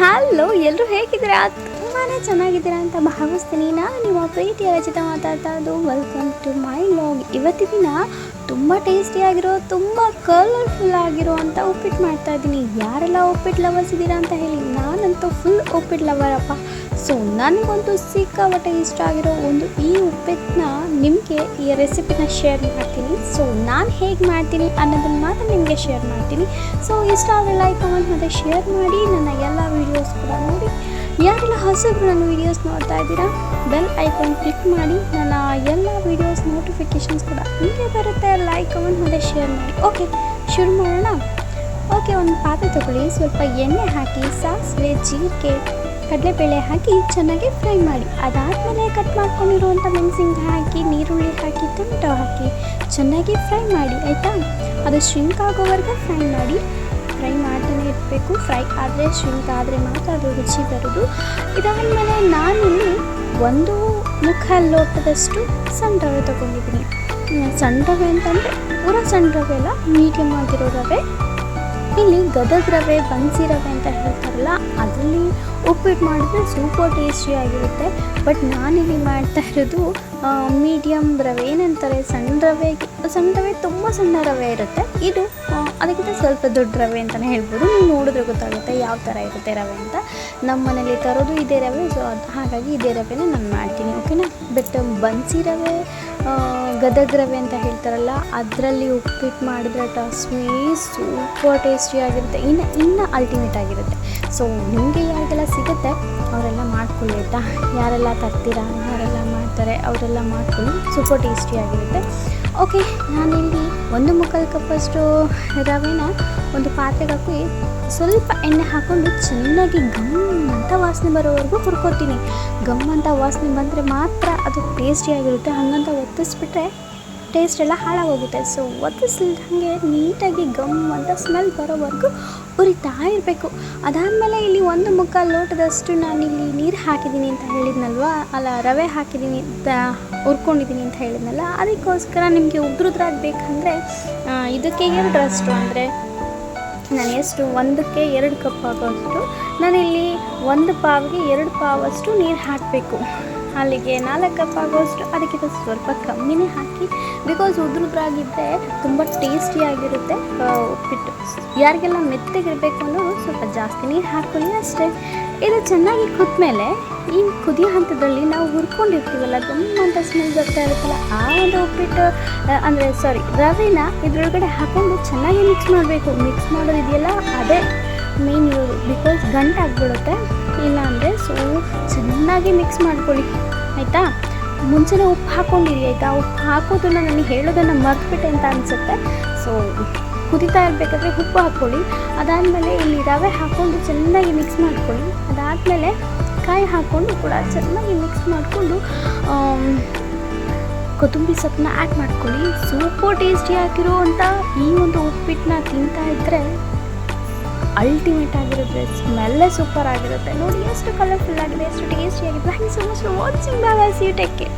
Hello ಎಲ್ಲರೂ ಹೇಗಿದ್ರೆ ಹೇಗಿದ್ದೀರಾ? ತುಂಬಾ ಚೆನ್ನಾಗಿದ್ದೀರಾ ಅಂತ ಭಾವಿಸ್ತೀನಿ. ನಾನು ನಿಮ್ಮ ಪ್ರೀತಿಯ ರಚಿತ ಮಾತಾಡ್ತಾ ಇರೋದು ವೆಲ್ಕಮ್ ಟು ಮೈ ಲಾಗ್ ಇವತ್ತಿನ ದಿನ ತುಂಬ ಟೇಸ್ಟಿಯಾಗಿರೋ ತುಂಬ ಕಲರ್ಫುಲ್ ಆಗಿರೋ ಅಂತ ಉಪ್ಪಿಟ್ಟು ಮಾಡ್ತಾ ಇದ್ದೀನಿ ಯಾರೆಲ್ಲ ಉಪ್ಪಿಟ್ಟು ಲವರ್ಸ್ ಇದ್ದೀರಾ ಅಂತ ಹೇಳಿ, ನಾನಂತೂ ಫುಲ್ ಉಪ್ಪಿಟ್ಟು ಲವರಪ್ಪ ಸೊ ನನಗಂತೂ ಸಿಕ್ಕಾಪಟ್ಟೆ ಇಷ್ಟ ಆಗಿರೋ ಒಂದು ಈ ಉಪ್ಪಿಟ್ಟನ್ನ ನಿಮಗೆ ಈ ರೆಸಿಪಿನ ಶೇರ್ ಮಾಡ್ತೀನಿ. ಸೊ ನಾನು ಹೇಗೆ ಮಾಡ್ತೀನಿ ಅನ್ನೋದನ್ನು ಮಾತ್ರ ನಿಮಗೆ ಶೇರ್ ಮಾಡ್ತೀನಿ. ಸೊ ಇಷ್ಟ ಆದರೆ ಲೈಕ್ ಕಮೆಂಟ್ ಮತ್ತು ಶೇರ್ ಮಾಡಿ. ನನ್ನ ಎಲ್ಲ ವೀಡಿಯೋಸ್ ಕೂಡ ನೋಡಿ. ಯಾರೆಲ್ಲ ಹೊಸಬ್ರು ನನ್ನ ವೀಡಿಯೋಸ್ ನೋಡ್ತಾ ಇದ್ದೀರಾ ಬೆಲ್ ಐಕಾನ್ ಕ್ಲಿಕ್ ಮಾಡಿ, ನನ್ನ ಎಲ್ಲ ವೀಡಿಯೋಸ್ ನೋಟಿಫಿಕೇಷನ್ಸ್ ಕೂಡ ನಿಮಗೆ ಬರುತ್ತೆ. ಲೈಕ್ ಕಮೆಂಟ್ ಮತ್ತು ಶೇರ್ ಮಾಡಿ. ಓಕೆ ಶುರು ಮಾಡೋಣ. ಓಕೆ ಒಂದು ಪಾತ್ರೆ ತಗೊಳ್ಳಿ. ಸ್ವಲ್ಪ ಎಣ್ಣೆ ಹಾಕಿ, ಸಾಸಿವೆ, ಜೀರಿಗೆ, ಕಡಲೆಬೇಳೆ ಹಾಕಿ ಚೆನ್ನಾಗಿ ಫ್ರೈ ಮಾಡಿ. ಅದಾದಮೇಲೆ ಕಟ್ ಮಾಡ್ಕೊಂಡಿರುವಂಥ ಮೆಣಸಿನ್ಕಾಯಿ ಹಾಕಿ, ನೀರುಳ್ಳಿ ಹಾಕಿ, ಟೊಮೆಟೊ ಹಾಕಿ ಚೆನ್ನಾಗಿ ಫ್ರೈ ಮಾಡಿ, ಆಯಿತಾ? ಅದು ಶ್ರಿಂಕ್ ಆಗೋವರೆಗೆ ಫ್ರೈ ಮಾಡಿ. ಫ್ರೈ ಮಾಡ್ತಾನೆ ಇರಬೇಕು. ಫ್ರೈ ಆದರೆ ಶ್ರಿಂಕ್ ಆದರೆ ಮಾತ್ರ ಅದು ರುಚಿ ಬರೋದು. ಇದಾದಮೇಲೆ ನಾನಿಲ್ಲಿ ಒಂದು ಮುಖ ಲೋಟದಷ್ಟು ಸಣ್ಣ ರವೆ ತೊಗೊಂಡಿದ್ದೀನಿ. ಸಣ್ಣ ರವೆ ಅಂತಂದರೆ ಪೂರ ಸಣ್ಣ ರವೆ ಅಲ್ಲ ಮೀಡಿಯಮ್ ಆಗಿರೋ ರವೆ. ಇಲ್ಲಿ ಗದಗ ರವೆ, ಬನ್ಸಿ ರವೆ ಅಂತ ಹೇಳ್ತಾರಲ್ಲ, ಅದರಲ್ಲಿ ಉಪ್ಪಿಟ್ಟು ಮಾಡಿದ್ರೆ ಸೂಪರ್ ಟೇಸ್ಟಿಯಾಗಿರುತ್ತೆ ಬಟ್ ನಾನಿಲ್ಲಿ ಮಾಡ್ತಾ ಇರೋದು ಮೀಡಿಯಮ್ ರವೆ. ಏನಂತಾರೆ? ಸಣ್ಣ ರವೆ ಸಣ್ಣ ರವೆ ತುಂಬ ಸಣ್ಣ ರವೆ ಇರುತ್ತೆ. ಇದು ಅದಕ್ಕಿಂತ ಸ್ವಲ್ಪ ದೊಡ್ಡ ರವೆ ಅಂತಲೇ ಹೇಳ್ಬೋದು. ನೀವು ನೋಡಿದ್ರೆ ಗೊತ್ತಾಗುತ್ತೆ ಯಾವ ಥರ ಇರುತ್ತೆ ರವೆ ಅಂತ. ನಮ್ಮ ಮನೇಲಿ ತರೋದು ಇದೇ ರವೆ, ಸೊ ಅದು ಹಾಗಾಗಿ ಇದೇ ರವೆನೇ ನಾನು ಮಾಡ್ತೀನಿ, ಓಕೆನಾ? ಬಟ್ ಬನ್ಸಿ ರವೆ ಗದಗ ರವೆ ಅಂತ ಹೇಳ್ತಾರಲ್ಲ, ಅದರಲ್ಲಿ ಉಪ್ಪಿಟ್ಟು ಮಾಡಿದ್ರೆ ಟಸ್ಮಿ ಸೂಪರ್ ಟೇಸ್ಟಿಯಾಗಿರುತ್ತೆ ಇನ್ನು ಇನ್ನು ಅಲ್ಟಿಮೇಟ್ ಆಗಿರುತ್ತೆ. ಸೊ ನಿಮಗೆ ಯಾರಿಗೆಲ್ಲ ಸಿಗುತ್ತೆ, ಅವರೆಲ್ಲ ಮಾಡ್ಕೊಳ್ಳಿ, ಆಯಿತಾ? ಯಾರೆಲ್ಲ ತರ್ತೀರಾ, ಯಾರೆಲ್ಲ ಮಾಡ್ತಾರೆ, ಅವರೆಲ್ಲ ಮಾಡ್ಕೊಳ್ಳಿ, ಸೂಪರ್ ಟೇಸ್ಟಿಯಾಗಿರುತ್ತೆ ಓಕೆ, ನಾನಿಲ್ಲಿ ಒಂದು ಮುಕ್ಕಾಲು ಕಪ್ಪಷ್ಟು ರವೆನ ಒಂದು ಪಾತ್ರೆಗೆ ಹಾಕಿ ಸ್ವಲ್ಪ ಎಣ್ಣೆ ಹಾಕ್ಕೊಂಡು ಚೆನ್ನಾಗಿ ಗಮ್ ಅಂತ ವಾಸನೆ ಬರೋವರೆಗೂ ಹುರ್ಕೋತೀನಿ. ಗಮ್ ಅಂತ ವಾಸನೆ ಬಂದರೆ ಮಾತ್ರ ಅದು ಟೇಸ್ಟಿಯಾಗಿರುತ್ತೆ ಹಾಗಂತ ಒತ್ತಿಸ್ಬಿಟ್ರೆ ಟೇಸ್ಟ್ ಎಲ್ಲ ಹಾಳಾಗೋಗುತ್ತೆ. ಸೊ ಒತ್ತಿಸ್ಲಿಲ್ದಂಗೆ ನೀಟಾಗಿ ಗಮ್ ಅಂತ ಸ್ಮೆಲ್ ಬರೋವರೆಗೂ ಉರಿತಾ ಇರಬೇಕು ಅದಾದಮೇಲೆ ಇಲ್ಲಿ ಒಂದು ಮುಕ್ಕಾಲು ಲೋಟದಷ್ಟು ನಾನಿಲ್ಲಿ ನೀರು ಹಾಕಿದ್ದೀನಿ ಅಂತ ಹೇಳಿದ್ನಲ್ವ? ಅಲ್ಲ, ರವೆ ಹಾಕಿದ್ದೀನಿ ಅಂತ ಹುರ್ಕೊಂಡಿದ್ದೀನಿ ಅಂತ ಹೇಳಿದ್ನಲ್ಲ, ಅದಕ್ಕೋಸ್ಕರ ನಿಮಗೆ ಉದ್ರುದ್ರಾಗಿ ಬೇಕಂದರೆ ಇದಕ್ಕೆ ಎರಡರಷ್ಟು ಅಂದರೆ ನಾನು ಎಷ್ಟು, ಒಂದಕ್ಕೆ ಎರಡು ಕಪ್ ಆಗೋಷ್ಟು ನಾನಿಲ್ಲಿ ಒಂದು ಪಾವಿಗೆ ಎರಡು ಪಾವಷ್ಟು ನೀರು ಹಾಕಬೇಕು. ಅಲ್ಲಿಗೆ ನಾಲ್ಕು ಕಪ್ ಆಗೋಷ್ಟು ಅದಕ್ಕಿಂತ ಸ್ವಲ್ಪ ಕಮ್ಮಿನೇ ಹಾಕಿ ಬಿಕಾಸ್ ಉದ್ರುದ್ರಾಗಿದ್ದರೆ ತುಂಬ ಟೇಸ್ಟಿಯಾಗಿರುತ್ತೆ ಉಪ್ಪಿಟ್ಟು. ಯಾರಿಗೆಲ್ಲ ಮೆತ್ತಗಿರಬೇಕು ಅನ್ನೋದು ಸ್ವಲ್ಪ ಜಾಸ್ತಿ ನೀರು ಹಾಕೊಳ್ಳಿ ಅಷ್ಟೇ. ಇದು ಚೆನ್ನಾಗಿ ಕುದ್ಮೇಲೆ, ಈ ಕುದಿಯೋ ಹಂತದಲ್ಲಿ ನಾವು ಹುರ್ಕೊಂಡಿರ್ತೀವಲ್ಲ ತುಂಬ ಅಂತ ಸ್ಮೆಲ್ ಬರ್ತಾ ಇರುತ್ತಲ್ಲ, ಆ ಒಂದು ಉಪ್ಪಿಟ್ಟು ಅಂದರೆ ಸಾರಿ ರವೆನ ಇದ್ರೊಳಗಡೆ ಹಾಕೊಂಡು ಚೆನ್ನಾಗಿ ಮಿಕ್ಸ್ ಮಾಡಬೇಕು. ಮಿಕ್ಸ್ ಮಾಡೋದಿದೆಯಲ್ಲ ಅದೇ ಮೇನ್ ಬಿಕಾಸ್ ಗಂಟಾಗ್ಬಿಡುತ್ತೆ. ಇಲ್ಲ ಇಲ್ಲಾಂದರೆ ಸೊ ಚೆನ್ನಾಗಿ ಮಿಕ್ಸ್ ಮಾಡ್ಕೊಳ್ಳಿ, ಆಯಿತಾ? ಮುಂಚೆನೇ ಉಪ್ಪು ಹಾಕ್ಕೊಂಡಿರಿ ಆಯಿತಾ? ಉಪ್ಪು ಹಾಕೋದನ್ನು ನನಗೆ ಹೇಳೋದನ್ನು ಮರ್ತ್ಬಿಟ್ಟೆ ಅಂತ ಅನಿಸುತ್ತೆ. ಸೊ ಕುದಿತಾ ಇರಬೇಕಾದ್ರೆ ಉಪ್ಪು ಹಾಕ್ಕೊಳ್ಳಿ. ಅದಾದಮೇಲೆ ಇಲ್ಲಿ ರವೆ ಹಾಕ್ಕೊಂಡು ಚೆನ್ನಾಗಿ ಮಿಕ್ಸ್ ಮಾಡ್ಕೊಳ್ಳಿ. ಅದಾದಮೇಲೆ ಕಾಯಿ ಹಾಕ್ಕೊಂಡು ಕೂಡ ಚೆನ್ನಾಗಿ ಮಿಕ್ಸ್ ಮಾಡಿಕೊಂಡು ಕೊತ್ತಂಬರಿ ಸೊಪ್ಪನ್ನ ಆ್ಯಡ್ ಮಾಡ್ಕೊಳ್ಳಿ. ಸೂಪರ್ ಟೇಸ್ಟಿ ಅಂತ ಈ ಒಂದು ಉಪ್ಪಿಟ್ಟನ್ನ ತಿಂತಾ ಇದ್ದರೆ ಅಲ್ಟಿಮೇಟ್ ಆಗಿರುತ್ತೆ ಸ್ಮೆಲ್ಲೇ ಸೂಪರ್ ಆಗಿರುತ್ತೆ. ನೋಡಿ, ಎಷ್ಟು ಕಲರ್ಫುಲ್ ಆಗಿದೆ, ಎಷ್ಟು ಟೇಸ್ಟಿ ಆಗಿದೆ. Thank you so much for watching bye see take care